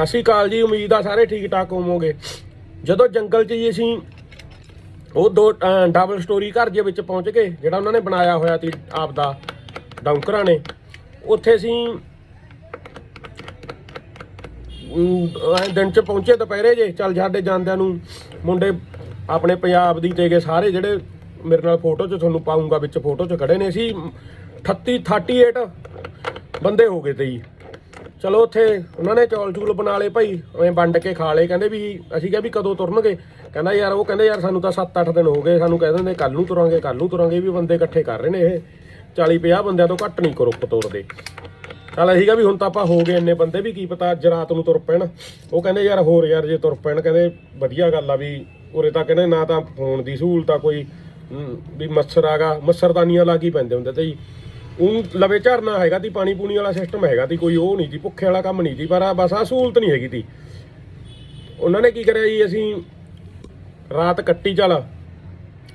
ਸਤਿ ਸ਼੍ਰੀ ਅਕਾਲ ਜੀ, ਉਮੀਦ ਆ ਸਾਰੇ ਠੀਕ ਠਾਕ ਹੋਵੋਗੇ। ਜਦੋਂ ਜੰਗਲ 'ਚ ਜੀ ਅਸੀਂ ਉਹ ਦੋ ਡਬਲ ਸਟੋਰੀ ਘਰ ਦੇ ਵਿੱਚ ਪਹੁੰਚ ਗਏ, ਜਿਹੜਾ ਉਹਨਾਂ ਨੇ ਬਣਾਇਆ ਹੋਇਆ ਸੀ ਆਪ ਦਾ ਡੌਂਕਰਾਂ ਨੇ, ਉੱਥੇ ਅਸੀਂ ਦਿਨ ਚ ਪਹੁੰਚੇ ਦੁਪਹਿਰੇ ਜੇ, ਚੱਲ ਸਾਡੇ ਜਾਂਦਿਆਂ ਨੂੰ ਮੁੰਡੇ ਆਪਣੇ ਪੰਜਾਬ ਦੀ ਤੇਗੇ ਸਾਰੇ ਜਿਹੜੇ ਮੇਰੇ ਨਾਲ ਫੋਟੋ 'ਚ ਤੁਹਾਨੂੰ ਪਾਉਂਗਾ, ਵਿੱਚ ਫੋਟੋ 'ਚ ਖੜੇ ਨੇ ਸੀ 38 38 ਬੰਦੇ ਹੋ ਗਏ ਤੇ ਜੀ। ਚਲੋ ਉੱਥੇ ਉਹਨਾਂ ਨੇ ਚੌਲ ਚੂਲ ਬਣਾ ਲਏ ਭਾਈ, ਐਂ ਵੰਡ ਕੇ ਖਾ ਲਏ। ਕਹਿੰਦੇ ਵੀ ਅਸੀਂ ਕਿਹਾ ਵੀ ਕਦੋਂ ਤੁਰਨਗੇ? ਕਹਿੰਦਾ ਯਾਰ ਉਹ ਕਹਿੰਦੇ ਯਾਰ ਸਾਨੂੰ ਤਾਂ 7-8 ਦਿਨ ਹੋ ਗਏ, ਸਾਨੂੰ ਕਹਿ ਦਿੰਦੇ ਕੱਲ ਨੂੰ ਤੁਰਾਂਗੇ ਕੱਲ ਨੂੰ ਤੁਰਾਂਗੇ ਵੀ ਬੰਦੇ ਇਕੱਠੇ ਕਰ ਰਹੇ ਨੇ ਇਹ। 40-50 ਬੰਦਿਆਂ ਤੋਂ ਘੱਟ ਨਹੀਂ ਕਰੋ ਤੋਰਦੇ। ਚੱਲ ਅਸੀਂ ਕਿਹਾ ਵੀ ਹੁਣ ਤਾਂ ਆਪਾਂ ਹੋ ਗਏ ਇੰਨੇ ਬੰਦੇ, ਵੀ ਕੀ ਪਤਾ ਅੱਜ ਰਾਤ ਨੂੰ ਤੁਰ ਪੈਣ। ਉਹ ਕਹਿੰਦੇ ਯਾਰ ਹੋਰ ਯਾਰ ਜੇ ਤੁਰ ਪੈਣ, ਕਹਿੰਦੇ ਵਧੀਆ ਗੱਲ ਆ ਵੀ ਉਰੇ ਤਾਂ ਕਹਿੰਦੇ ਨਾ ਤਾਂ ਫੋਨ ਦੀ ਸਹੂਲਤ ਆ ਕੋਈ ਵੀ ਮੱਛਰ ਆਗਾ, ਮੱਛਰਦਾਨੀਆਂ ਲੱਗ ਹੀ ਪੈਂਦੇ ਹੁੰਦੇ ਤੇ ਜੀ। ਉਹ ਲਵੇ ਝਰਨਾ ਹੈਗਾ ਤੀ, ਪਾਣੀ ਪੂਣੀ ਵਾਲਾ ਸਿਸਟਮ ਹੈਗਾ ਤੀ, ਕੋਈ ਉਹ ਨਹੀਂ ਜੀ, ਭੁੱਖੇ ਵਾਲਾ ਕੰਮ ਨਹੀਂ ਜੀ, ਪਰ ਆ ਬਸ ਆ ਸਹੂਲਤ ਨਹੀਂ ਹੈਗੀ ਤੀ। ਉਹਨਾਂ ਨੇ ਕੀ ਕਰਿਆ ਜੀ, ਅਸੀਂ ਰਾਤ ਕੱਟੀ ਚੱਲ,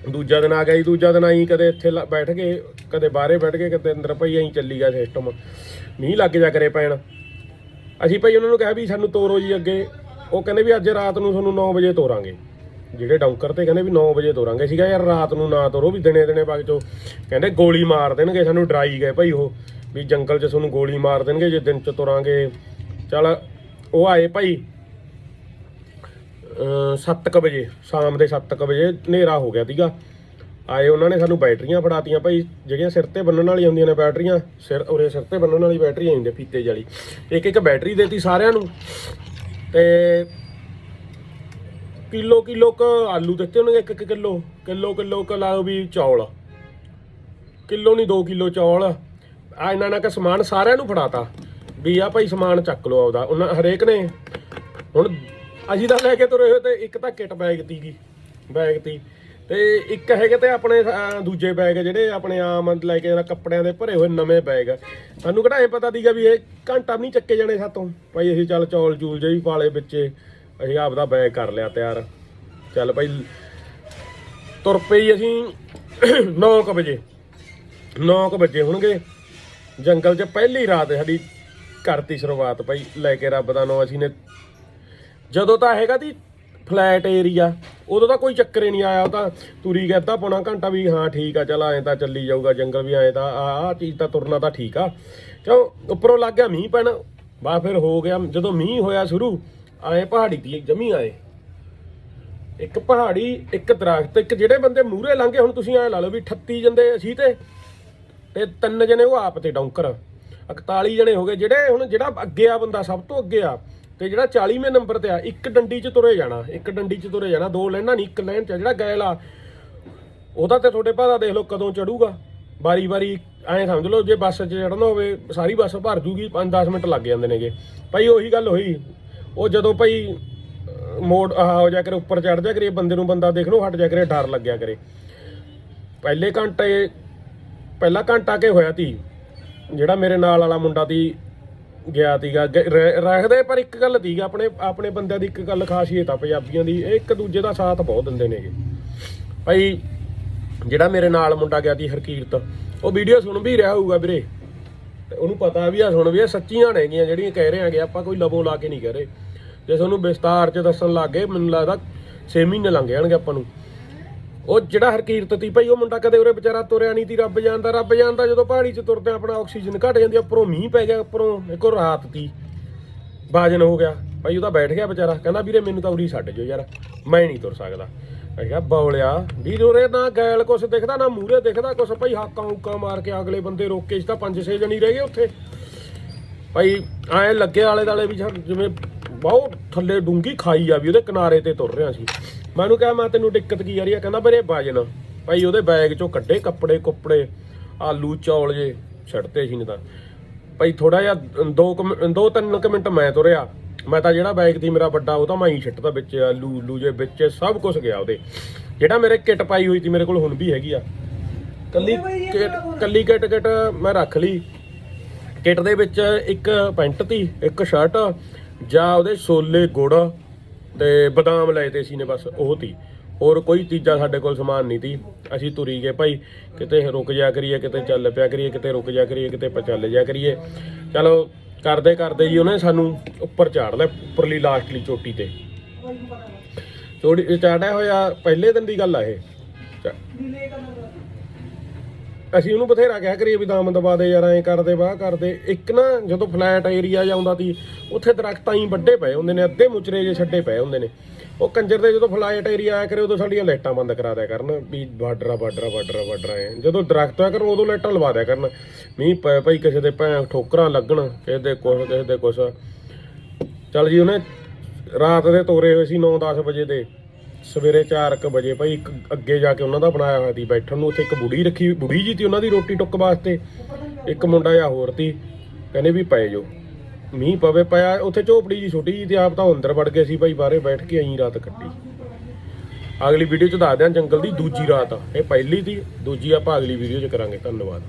ਦੂਜਾ ਦਿਨ ਆ ਗਿਆ ਜੀ, ਦੂਜਾ ਦਿਨ ਆਈ ਕਦੇ ਇੱਥੇ ਲ- ਬੈਠ ਗਏ, ਕਦੇ ਬਾਹਰੇ ਬੈਠ ਗਏ, ਕਦੇ ਅੰਦਰ ਪਈ ਐਂ ਚੱਲੀ ਗਿਆ ਸਿਸਟਮ ਮੀਂਹ ਲੱਗ ਜਾ ਕਰੇ ਪੈਣ। ਅਸੀਂ ਭਾਈ ਉਹਨਾਂ ਨੂੰ ਕਿਹਾ ਵੀ ਸਾਨੂੰ ਤੋਰੋ ਜੀ ਅੱਗੇ, ਉਹ ਕਹਿੰਦੇ ਵੀ ਅੱਜ ਰਾਤ ਨੂੰ ਤੁਹਾਨੂੰ 9 ਵਜੇ ਤੋਰਾਂਗੇ। ਜਿਹੜੇ ਡੌਂਕਰ ਤੇ ਕਹਿੰਦੇ ਵੀ 9 ਵਜੇ ਤੋਰਾਂਗੇ ਸੀਗਾ ਯਾਰ, ਰਾਤ ਨੂੰ ਨਾ ਤੋਰੋ, ਵੀ ਦਿਨੇ ਦਿਨੇ ਵਗ ਚੋ ਕਹਿੰਦੇ ਗੋਲੀ ਮਾਰ ਦੇਣਗੇ, ਸਾਨੂੰ ਡਰਾਈ ਗਏ ਭਾਈ ਉਹ, ਵੀ ਜੰਗਲ 'ਚ ਤੁਹਾਨੂੰ ਗੋਲੀ ਮਾਰ ਦੇਣਗੇ, ਜੇ ਦਿਨ 'ਚ ਤੁਰਾਂਗੇ। ਚਲ ਉਹ ਆਏ ਭਾਈ 7:00 ਵਜੇ, ਸ਼ਾਮ ਦੇ 7:00 ਵਜੇ ਹਨੇਰਾ ਹੋ ਗਿਆ ਸੀਗਾ। ਆਏ ਉਹਨਾਂ ਨੇ ਸਾਨੂੰ ਬੈਟਰੀਆਂ ਫੜਾਤੀਆਂ ਭਾਈ, ਜਿਹੜੀਆਂ ਸਿਰ ਤੇ ਬੰਨਣ ਵਾਲੀਆਂ ਹੁੰਦੀਆਂ ਨੇ ਬੈਟਰੀਆਂ, ਸਿਰ ਉਰੇ ਸਿਰ ਤੇ ਬੰਨਣ ਵਾਲੀ ਬੈਟਰੀ ਆਉਂਦੀ ਫੀਤੇ ਵਾਲੀ। ਇੱਕ ਇੱਕ ਬੈਟਰੀ ਦੇਤੀ ਸਾਰਿਆਂ ਨੂੰ, ਤੇ ਕਿਲੋ ਕਿਲੋ ਕ ਆਲੂ ਦਿੱਤੇ ਉਹਨੇ ਇੱਕ ਇੱਕ ਕਿਲੋ। ਕਿਲੋ ਕਿਲੋ ਕ ਲਾ ਵੀ ਚੌਲ। ਕਿਲੋ ਨਹੀਂ 2 ਕਿਲੋ ਚੌਲ। ਆ ਇਹਨਾਂ ਨੇ ਕਿ ਸਮਾਨ ਸਾਰਿਆਂ ਨੂੰ ਫੜਾਤਾ। ਵੀ ਆ ਭਾਈ ਸਮਾਨ ਚੱਕ ਲਓ ਆਪਦਾ। ਉਹਨਾਂ ਹਰੇਕ ਨੇ ਹੁਣ ਅਸੀਂ ਤਾਂ ਲੈ ਕੇ ਤੁਰੇ ਹੋਏ ਤੇ ਇੱਕ ਤਾਂ ਕਿਟ ਬੈਗ ਤੀਗੀ ਬੈਗ ਤੀ। ਤੇ ਇੱਕ ਹੈਗੇ ਤੇ ਆਪਣੇ ਦੂਜੇ ਬੈਗ ਜਿਹੜੇ ਆਪਣੇ ਆਮ ਲੈ ਕੇ ਜਾਣਾ ਕੱਪੜਿਆਂ ਦੇ ਭਰੇ ਹੋਏ ਨਵੇਂ ਬੈਗ। ਸਾਨੂੰ ਕਿਹੜਾ ਇਹ ਪਤਾ ਦੀਗਾ ਵੀ ਇਹ ਘੰਟਾ ਵੀ ਨਹੀਂ ਚੱਕੇ ਜਾਣੇ ਸਾਤੋਂ। ਭਾਈ ਅਸੀਂ ਚੱਲ ਚੌਲ ਚੂਲ ਜਿਹੀ ਪਾਲੇ ਵਿੱਚੇ। ਅਸੀਂ ਆਪਦਾ ਬੈਗ ਕਰ ਲਿਆ ਤਿਆਰ। ਚੱਲ ਭਾਈ ਤੁਰ ਪਈ ਅਸੀਂ 9:00 ਵਜੇ। 9:00 ਵਜੇ ਹੋਣਗੇ। ਜੰਗਲ 'ਚ ਪਹਿਲੀ ਰਾਤ ਸਾਡੀ, ਕਰਤੀ ਸ਼ੁਰੂਆਤ ਭਾਈ ਲੈ ਕੇ ਰੱਬ ਦਾ ਨਾਮ ਅਸੀਂ ਨੇ। ਜਦੋਂ ਤਾਂ ਹੈਗਾ ਦੀ ਫਲੈਟ ਏਰੀਆ ਉਦੋਂ ਤਾਂ ਕੋਈ ਚੱਕਰ ਹੀ ਨਹੀਂ ਆਇਆ, ਉਹ ਤਾਂ ਤੁਰੀ ਗਿਆ ਅੱਧਾ ਪੌਣਾ ਘੰਟਾ ਵੀ, ਹਾਂ ਠੀਕ ਆ, ਚਲ ਐਂ ਤਾਂ ਚੱਲੀ ਜਾਊਗਾ ਜੰਗਲ ਵੀ, ਐਂ ਤਾਂ ਆ ਆ ਚੀਜ਼ ਤਾਂ ਤੁਰਨਾ ਤਾਂ ਠੀਕ ਆ। ਕਿਉਂ? ਉੱਪਰੋਂ ਲੱਗ ਗਿਆ ਮੀਂਹ ਪੈਣ ਬਾ ਫਿਰ ਹੋ ਗਿਆ, ਜਦੋਂ ਮੀਂਹ ਹੋਇਆ ਸ਼ੁਰੂ ਆਏ ਪਹਾੜੀ ਦੀ ਜਮੀ ਆਏ। ਇੱਕ ਪਹਾੜੀ, ਇੱਕ ਦਰਖਤ, ਇੱਕ ਜਿਹੜੇ ਬੰਦੇ ਮੂਹਰੇ ਲੰਘੇ, ਹੁਣ ਤੁਸੀਂ ਐ ਲਾ ਲਓ ਵੀ 38 ਜੰਦੇ ਅਸੀਂ ਤੇ ਤੇ ਤਿੰਨ ਜਣੇ ਉਹ ਆਪ ਤੇ ਡੌਂਕਰ। 41 ਜਣੇ ਹੋ ਗਏ, ਜਿਹੜੇ ਹੁਣ ਜਿਹੜਾ ਅੱਗੇ ਆ ਬੰਦਾ, ਸਭ ਤੋਂ ਅੱਗੇ ਆ, ਤੇ ਜਿਹੜਾ 40ਵੇਂ ਨੰਬਰ ਤੇ ਆ, ਇੱਕ ਡੰਡੀ 'ਚ ਤੁਰੇ ਜਾਣਾ, ਇੱਕ ਡੰਡੀ 'ਚ ਤੁਰੇ ਜਾਣਾ, ਦੋ ਲਾਈਨਾਂ ਨਹੀਂ, ਇੱਕ ਲੈਣ 'ਚ ਆ। ਜਿਹੜਾ ਗੈਲ ਆ, ਉਹਦਾ ਤੇ ਤੁਹਾਡੇ ਭਾਦਾ ਦੇਖ ਲਓ ਕਦੋਂ ਚੜੂਗਾ। ਬਾਰੀ ਬਾਰੀ ਐਂ ਸਮਝ ਲਓ, ਜੇ ਬੱਸ 'ਚ ਚੜਨਾ ਹੋਵੇ, ਸਾਰੀ ਬੱਸ ਭਰ ਜੂਗੀ 5-10 ਮਿੰਟ ਲੱਗ ਜਾਂਦੇ ਨੇਗੇ। ਭਾਈ, ਉਹੀ ਗੱਲ ਹੋਈ ਉਹ ਜਦੋਂ ਭਾਈ ਮੋੜ, ਆਹ, ਹੋ ਜਾ ਕਰੇ, ਉੱਪਰ ਚੜ ਜਾ ਕਰੇ, ਬੰਦੇ ਨੂੰ ਬੰਦਾ ਦੇਖ ਲਓ, ਹਟ ਜਾ ਕਰੇ, ਡਰ ਲੱਗਿਆ ਕਰੇ। ਪਹਿਲੇ ਘੰਟੇ, ਪਹਿਲਾ ਘੰਟਾ ਕੇ ਹੋਇਆ ਤੀ, ਜਿਹੜਾ ਮੇਰੇ ਨਾਲ ਵਾਲਾ ਮੁੰਡਾ ਤੀ, ਗਿਆ ਤੀਗਾ, ਗ- ਰ- ਰੱਖਦੇ, ਪਰ ਇੱਕ ਗੱਲ ਤੀਗਾ, ਆਪਣੇ ਆਪਣੇ ਬੰਦਿਆਂ ਦੀ ਇੱਕ ਗੱਲ ਖਾਸੀਅਤ ਆ, ਪੰਜਾਬੀਆਂ ਦੀ, ਇਹ ਇੱਕ ਦੂਜੇ ਦਾ ਸਾਥ ਬਹੁਤ ਦਿੰਦੇ ਨੇਗੇ। ਭਾਈ, ਜਿਹੜਾ ਮੇਰੇ ਨਾਲ ਮੁੰਡਾ ਗਿਆ ਤੀ, ਹਰਕੀਰਤ, ਉਹ ਵੀਡੀਓ ਸੁਣ ਵੀ ਰਿਹਾ ਹੋਊਗਾ ਵੀਰੇ। ਤੇ ਉਹਨੂੰ ਪਤਾ ਵੀ ਆ, ਸੁਣ ਵੀ ਆ, ਸੱਚੀਆਂ ਨੇਗੀਆਂ ਜਿਹੜੀਆਂ ਕਹਿ ਰਹੇ ਆਂਗੇ ਆਪਾਂ ਕੋਈ ਲਬੋ ਲਾ ਕੇ ਨਹੀਂ ਕਹਿ ਰਹੇ। ਜੇ ਤੁਹਾਨੂੰ ਵਿਸਤਾਰ ਚ ਦੱਸਣ ਲੱਗੇ ਮੈਨੂੰ ਲੱਗਦਾ 6 ਮਹੀਨੇ ਲੰਘ ਜਾਣਗੇ ਆਪਾਂ ਨੂੰ। ਉਹ ਜਿਹੜਾ ਹਰਕੀਰਤ ਤੀ ਭਾਈ ਉਹ ਮੁੰਡਾ ਕਦੇ ਉਰੇ ਵਿਚਾਰਾ ਤੁਰਿਆ ਨਹੀਂ ਤੀ ਰੱਬ ਜਾਣਦਾ ਰੱਬ ਜਾਣਦਾ ਜਦੋਂ ਪਹਾੜੀ 'ਚ ਤੁਰਦੇ ਆਪਣਾ ਆਕਸੀਜਨ ਘਟ ਜਾਂਦੀ ਆ, ਉੱਪਰੋਂ ਮੀਂਹ ਪੈ ਗਿਆ ਉੱਪਰੋਂ ਇੱਕੋ ਰਾਤ ਤੀ ਬਾਜਨ ਹੋ ਗਿਆ। ਭਾਈ ਉਹ ਬੈਠ ਗਿਆ ਵਿਚਾਰਾ ਕਹਿੰਦਾ ਵੀਰੇ ਮੈਨੂੰ ਤਾਂ ਉਰੀ ਛੱਡ ਜਾਓ ਯਾਰ ਮੈਂ ਨਹੀਂ ਤੁਰ ਸਕਦਾ। ਮੈਂ ਕਿਹਾ ਬੌਲਿਆ ਵੀਰ ਉਰੇ ਨਾ ਗੈਲ ਕੁਛ ਦਿਖਦਾ ਨਾ ਮੂਰੇ ਦਿਖਦਾ ਕੁਛ ਭਾਈ ਹਾਕਾਂ ਹੁੱਕਾਂ ਮਾਰ ਕੇ ਅਗਲੇ ਬੰਦੇ ਰੋਕੇ ਸੀ ਤਾਂ ਪੰਜ ਛੇ ਜਣੀ ਰਹਿ ਗਏ ਉੱਥੇ। ਭਾਈ ਐ ਲੱਗੇ ਆਲੇ ਦਾਲੇ ਵੀ ਜਿਵੇਂ ਬਹੁਤ ਥੱਲੇ ਡੂੰਗੀ ਖਾਈ ਆ ਵੀ ਉਹਦੇ ਕਿਨਾਰੇ ਤੇ ਤੁਰ ਰਿਹਾ ਸੀ। ਮੈਨੂੰ ਕਿਹਾ ਮੈਂ ਤੈਨੂੰ ਦਿੱਕਤ ਕੀ ਆ ਰਹੀ ਆ? ਕਹਿੰਦਾ ਵੀਰੇ ਵਜਨ। ਭਾਈ ਉਹਦੇ ਬੈਗ ਚੋਂ ਕੱਢੇ ਕੱਪੜੇ ਕੁੱਪੜੇ ਆਲੂ ਚੌਲ ਜੇ ਛੱਡਤੇ ਸੀ ਨੇ ਤਾਂ। ਭਾਈ ਥੋੜਾ ਜਿਹਾ ਦੋ ਕੁ ਮਿੰ- ਦੋ ਤਿੰਨ ਕੁ ਮਿੰਟ ਮੈਂ ਤੁਰਿਆ। ਮੈਂ ਤਾਂ ਜਿਹੜਾ ਬੈਗ ਸੀ ਮੇਰਾ ਵੱਡਾ ਉਹ ਤਾਂ ਮੈਂ ਹੀ ਛੱਟਦਾ ਵਿੱਚ ਆਲੂ ਲੂ ਜੇ ਵਿੱਚ ਸਭ ਕੁਝ ਗਿਆ ਉਹਦੇ। ਜਿਹੜਾ ਮੇਰੇ ਕਿੱਟ ਪਾਈ ਹੋਈ ਸੀ ਮੇਰੇ ਕੋਲ ਹੁਣ ਵੀ ਹੈਗੀ ਆ। ਕੱਲੀ ਕਿੱਟ ਕੱਲੀ ਕਿੱਟ ਕਿੱਟ ਮੈਂ ਰੱਖ ਲਈ। ਕਿੱਟ ਦੇ ਵਿੱਚ ਇੱਕ ਪੈਂਟ ਤੀ ਇੱਕ ਸ਼ਰਟ ਜਾਂ ਉਹਦੇ ਛੋਲੇ ਗੁੜ ਤੇ ਬਦਾਮ ਲਏ ਤੇ ਸੀ ਨੇ ਬਸ ਉਹ ਤੀ। ਹੋਰ ਕੋਈ ਤੀਜਾ ਸਾਡੇ ਕੋਲ ਸਮਾਨ ਨਹੀਂ ਤੀ। ਅਸੀਂ ਤੁਰੀ ਗਏ ਭਾਈ ਕਿਤੇ ਰੁਕ ਜਾ ਕਰੀਏ ਕਿਤੇ ਚੱਲ ਪਿਆ ਕਰੀਏ ਕਿਤੇ ਰੁਕ ਜਾ ਕਰੀਏ ਕਿਤੇ ਚੱਲ ਜਾ ਕਰੀਏ। ਚਲੋ ਕਰਦੇ ਕਰਦੇ ਜੀ ਉਹਨੇ ਸਾਨੂੰ ਉੱਪਰ ਚਾੜ ਲਿਆ ਉੱਪਰਲੀ ਲਾਸਟਲੀ ਚੋਟੀ ਤੇ। ਚੋੜੀ ਚਾੜਿਆ ਹੋਇਆ ਪਹਿਲੇ ਦਿਨ ਦੀ ਗੱਲ ਆ ਇਹ। ਅਸੀਂ ਉਹਨੂੰ ਬਥੇਰਾ ਕਹਿ ਕਰੀਏ ਵੀ ਦਾਮ ਦਬਾ ਦੇ ਯਾਰ, ਐਂ ਕਰਦੇ ਵਾਹ ਕਰਦੇ ਇੱਕ ਨਾ ਜਦੋਂ ਫਲੈਟ ਏਰੀਆ ਜਾਂਦਾ ਸੀ, ਉੱਥੇ ਦਰਖਤਾਂ ਹੀ ਵੱਡੇ ਪਏ ਹੁੰਦੇ ਨੇ, ਅੱਧੇ ਮੁਚਰੇ ਜੇ ਛੱਡੇ ਪਏ ਹੁੰਦੇ ਨੇ। ਉਹ ਕੰਜਰ ਦੇ ਜਦੋਂ ਫਲੈਟ ਏਰੀਆ ਆਇਆ ਕਰੇ, ਉਦੋਂ ਸਾਡੀਆਂ ਲਾਈਟਾਂ ਬੰਦ ਕਰਾ ਦਿਆ ਕਰਨ, ਵੀ ਬਾਰਡਰਾ ਬਾਰਡਰਾ ਬਾਰਡਰਾ ਬਾਰਡਰਾ ਐ। ਜਦੋਂ ਦਰਖਤ ਆ ਕਰ, ਉਦੋਂ ਲਾਈਟਾਂ ਲਵਾ ਦਿਆ ਕਰਨ। ਮੀਂਹ ਪਏ ਭਾਈ, ਕਿਸੇ ਦੇ ਭੈਂ ਠੋਕਰਾਂ ਲੱਗਣ, ਕਿਸੇ ਦੇ ਕੁਛ, ਕਿਸੇ ਦੇ ਕੁਛ। ਚੱਲ ਜੀ ਉਹਨੇ ਰਾਤ ਦੇ ਤੋਰੇ ਹੋਏ ਸੀ 9-10 ਵਜੇ ਦੇ। ਸਵੇਰੇ 4:00 ਵਜੇ ਭਾਈ ਇੱਕ ਅੱਗੇ ਜਾ ਕੇ ਉਹਨਾਂ ਦਾ ਬਣਾਇਆ ਹੋਇਆ ਸੀ, ਬੈਠਣ ਨੂੰ ਉੱਥੇ ਇੱਕ ਬੁੜੀ ਰੱਖੀ, ਬੁੜੀ ਜੀ ਤੀ ਉਹਨਾਂ ਦੀ ਰੋਟੀ ਟੁੱਕ ਵਾਸਤੇ। ਇੱਕ ਮੁੰਡਾ ਜਾਂ ਹੋਰ ਤੀ ਕਹਿੰਦੇ ਵੀ ਪਏ ਜੋ ਮੀਂਹ ਪਵੇ ਪਿਆ, ਉੱਥੇ ਝੋਪੜੀ ਜੀ ਛੋਟੀ ਜੀ ਤੇ ਆਪ ਤਾਂ ਅੰਦਰ ਵੜ ਗਏ ਸੀ ਭਾਈ, ਬਾਹਰੇ ਬੈਠ ਕੇ ਐਂ ਰਾਤ ਕੱਟੀ। ਅਗਲੀ ਵੀਡੀਓ ਚ ਦੱਸਦੇ ਹਾਂ ਜੰਗਲ ਦੀ ਦੂਜੀ ਰਾਤ ਇਹ ਪਹਿਲੀ ਸੀ, ਦੂਜੀ ਆਪਾਂ ਅਗਲੀ ਵੀਡੀਓ ਚ ਕਰਾਂਗੇ, ਧੰਨਵਾਦ।